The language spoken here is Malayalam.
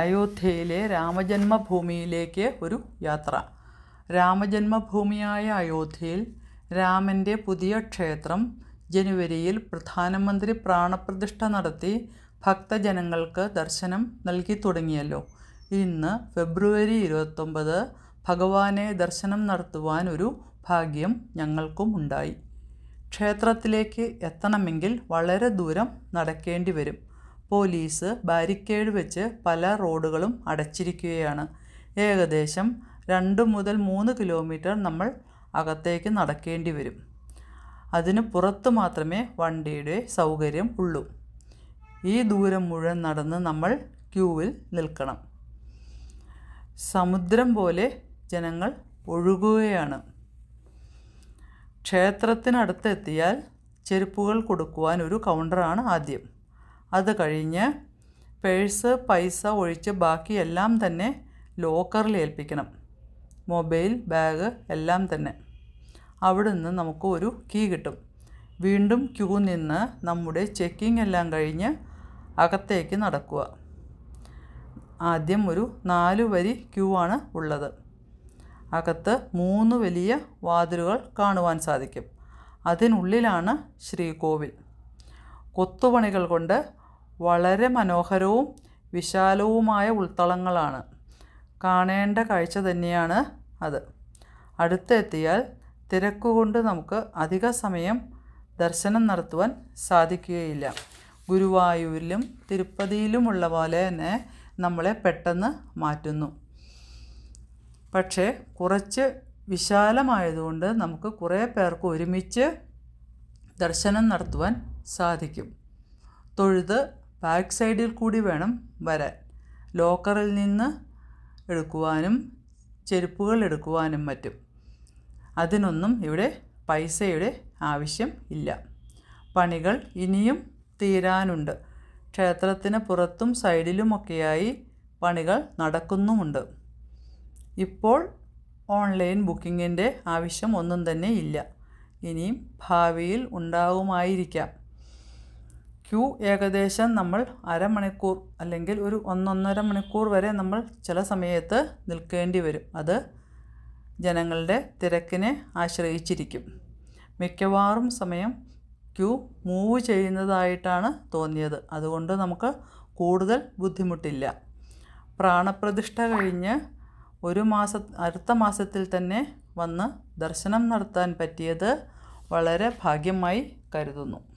അയോധ്യയിലെ രാമജന്മഭൂമിയിലേക്ക് ഒരു യാത്ര. രാമജന്മഭൂമിയായ അയോധ്യയിൽ രാമന്റെ പുതിയ ക്ഷേത്രം ജനുവരിയിൽ പ്രധാനമന്ത്രി പ്രാണപ്രതിഷ്ഠ നടത്തി ഭക്തജനങ്ങൾക്ക് ദർശനം നൽകി തുടങ്ങിയല്ലോ. ഇന്ന് ഫെബ്രുവരി ഇരുപത്തൊമ്പത് ഭഗവാനെ ദർശനം നടത്തുവാൻ ഒരു ഭാഗ്യം ഞങ്ങൾക്കും ഉണ്ടായി. ക്ഷേത്രത്തിലേക്ക് എത്തണമെങ്കിൽ വളരെ ദൂരം നടക്കേണ്ടി വരും. പോലീസ് ബാരിക്കേഡ് വെച്ച് പല റോഡുകളും അടച്ചിരിക്കുകയാണ്. ഏകദേശം രണ്ട് മുതൽ മൂന്ന് കിലോമീറ്റർ നമ്മൾ അകത്തേക്ക് നടക്കേണ്ടി വരും. അതിന് പുറത്ത് മാത്രമേ വണ്ടിയുടെ സൗകര്യം ഉള്ളൂ. ഈ ദൂരം മുഴുവൻ നടന്ന് നമ്മൾ ക്യൂവിൽ നിൽക്കണം. സമുദ്രം പോലെ ജനങ്ങൾ ഒഴുകുകയാണ്. ക്ഷേത്രത്തിനടുത്തെത്തിയാൽ ചെരുപ്പുകൾ കൊടുക്കുവാൻ ഒരു കൗണ്ടറാണ് ആദ്യം. അത് കഴിഞ്ഞ് പേഴ്സ് പൈസ ഒഴിച്ച് ബാക്കിയെല്ലാം തന്നെ ലോക്കറിൽ ഏൽപ്പിക്കണം. മൊബൈൽ ബാഗ് എല്ലാം തന്നെ. അവിടെ നിന്ന് നമുക്ക് ഒരു കീ കിട്ടും. വീണ്ടും ക്യൂ നിന്ന് നമ്മുടെ ചെക്കിംഗ് എല്ലാം കഴിഞ്ഞ് അകത്തേക്ക് നടക്കുക. ആദ്യം ഒരു നാല് വരി ക്യൂ ആണ് ഉള്ളത്. അകത്ത് മൂന്ന് വലിയ വാതിലുകൾ കാണുവാൻ സാധിക്കും. അതിനുള്ളിലാണ് ശ്രീകോവിൽ. കൊത്തുപണികൾ കൊണ്ട് വളരെ മനോഹരവും വിശാലവുമായ ഉൾത്തളങ്ങളാണ്. കാണേണ്ട കാഴ്ച തന്നെയാണ് അത്. അടുത്തെത്തിയാൽ തിരക്കുകൊണ്ട് നമുക്ക് അധിക സമയം ദർശനം നടത്തുവാൻ സാധിക്കുകയില്ല. ഗുരുവായൂരിലും തിരുപ്പതിയിലുമുള്ള പോലെ തന്നെ നമ്മളെ പെട്ടെന്ന് മാറ്റുന്നു. പക്ഷേ കുറച്ച് വിശാലമായതുകൊണ്ട് നമുക്ക് കുറേ പേർക്ക് ഒരുമിച്ച് ദർശനം നടത്തുവാൻ സാധിക്കും. തൊഴുത് ബാക്ക് സൈഡിൽ കൂടി വേണം വരാൻ. ലോക്കറിൽ നിന്ന് എടുക്കുവാനും ചെരുപ്പുകൾ എടുക്കുവാനും മറ്റും അതിനൊന്നും ഇവിടെ പൈസയുടെ ആവശ്യം ഇല്ല. പണികൾ ഇനിയും തീരാനുണ്ട്. ക്ഷേത്രത്തിന് പുറത്തും സൈഡിലുമൊക്കെയായി പണികൾ നടക്കുന്നുമുണ്ട്. ഇപ്പോൾ ഓൺലൈൻ ബുക്കിങ്ങിന്റെ ആവശ്യം ഒന്നും തന്നെ ഇല്ല. ഇനിയും ഭാവിയിൽ ഉണ്ടാകുമായിരിക്കാം ക്യൂ ഏകദേശം നമ്മൾ അരമണിക്കൂർ അല്ലെങ്കിൽ ഒരു ഒന്നൊന്നര മണിക്കൂർ വരെ നമ്മൾ ചില സമയത്ത് നിൽക്കേണ്ടി വരും. അത് ജനങ്ങളുടെ തിരക്കിനെ ആശ്രയിച്ചിരിക്കും. മിക്കവാറും സമയം ക്യൂ മൂവ് ചെയ്യുന്നതായിട്ടാണ് തോന്നിയത്. അതുകൊണ്ട് നമുക്ക് കൂടുതൽ ബുദ്ധിമുട്ടില്ല. പ്രാണപ്രതിഷ്ഠ കഴിഞ്ഞ് ഒരു മാസ അടുത്ത മാസത്തിൽ തന്നെ വന്ന് ദർശനം നടത്താൻ പറ്റിയത് വളരെ ഭാഗ്യമായി കരുതുന്നു.